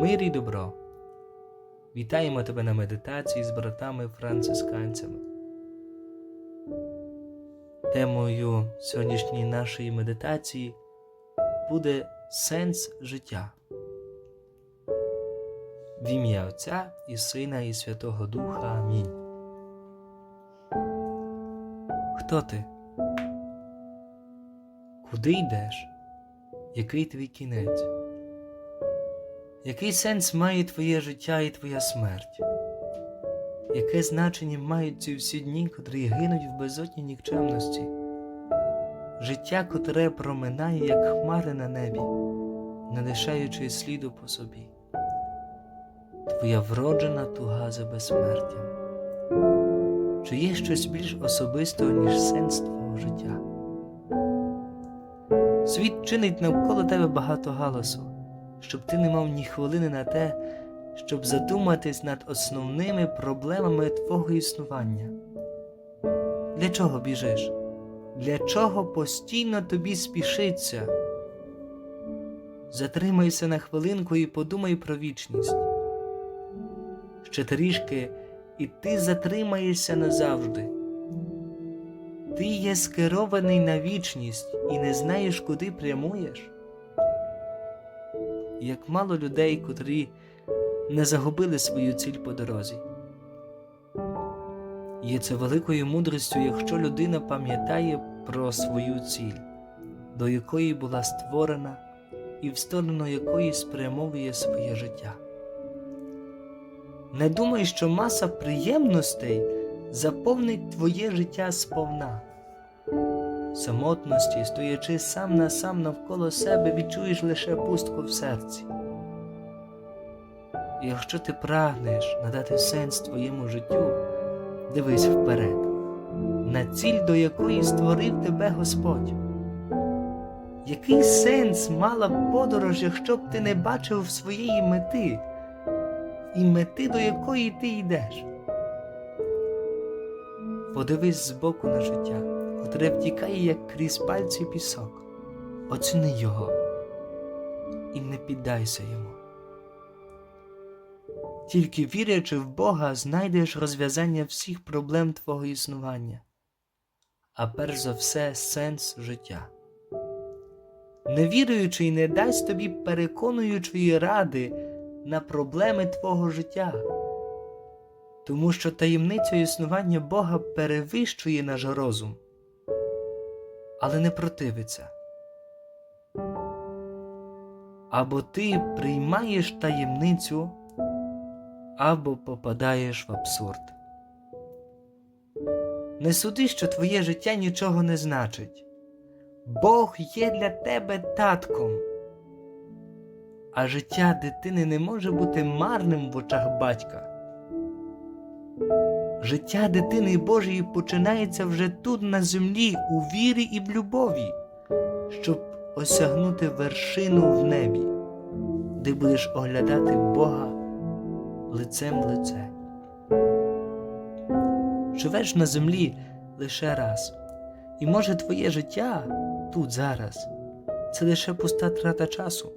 Мир і добро. Вітаємо тебе на медитації з братами-францисканцями. Темою сьогоднішньої нашої медитації буде сенс життя. В ім'я Отця і Сина і Святого Духа. Амінь. Хто ти? Куди йдеш? Який твій кінець? Який сенс має твоє життя і твоя смерть? Яке значення мають ці всі дні, котрі гинуть в безодні нікчемності? Життя, котре проминає, як хмари на небі, не лишаючи сліду по собі. Твоя вроджена туга за безсмертям. Чи є щось більш особистого, ніж сенс твого життя? Світ чинить навколо тебе багато галасу, щоб ти не мав ні хвилини на те, щоб задуматись над основними проблемами твого існування. Для чого біжиш? Для чого постійно тобі спішиться? Затримайся на хвилинку і подумай про вічність. Ще трішки, і ти затримаєшся назавжди. Ти є скерований на вічність і не знаєш, куди прямуєш. Як мало людей, котрі не загубили свою ціль по дорозі. Є це великою мудрістю, якщо людина пам'ятає про свою ціль, до якої була створена і в сторону якої спрямовує своє життя. Не думай, що маса приємностей заповнить твоє життя сповна. Самотності, стоячи сам на сам навколо себе, відчуєш лише пустку в серці. І Якщо ти прагнеш надати сенс твоєму життю, дивись вперед, на ціль, до якої створив тебе Господь. Який сенс мала б подорож, якщо б ти не бачив своєї мети і мети, до якої ти йдеш? Подивись збоку на життя, котре втікає, як крізь пальці пісок. Оціни його і не піддайся йому. Тільки вірячи в Бога, знайдеш розв'язання всіх проблем твого існування, а перш за все сенс життя. Невіруючий не дасть тобі переконуючої ради на проблеми твого життя, тому що таємниця існування Бога перевищує наш розум, але не противиться. Або ти приймаєш таємницю або попадаєш в абсурд. Не суди, що твоє життя нічого не значить. Бог є для тебе татком, а життя дитини не може бути марним в очах батька. Життя дитини Божої починається вже тут, на землі, у вірі і в любові, щоб осягнути вершину в небі, де будеш оглядати Бога лицем в лице. Живеш на землі лише раз, і може твоє життя тут зараз це лише пуста трата часу.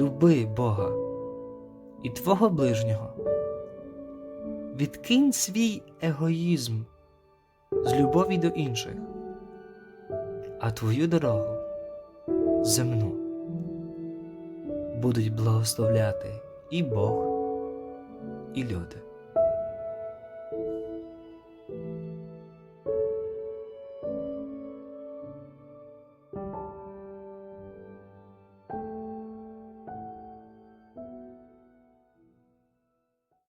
Люби Бога і твого ближнього. Відкинь свій егоїзм з любові до інших, а твою дорогу земну будуть благословляти і Бог, і люди.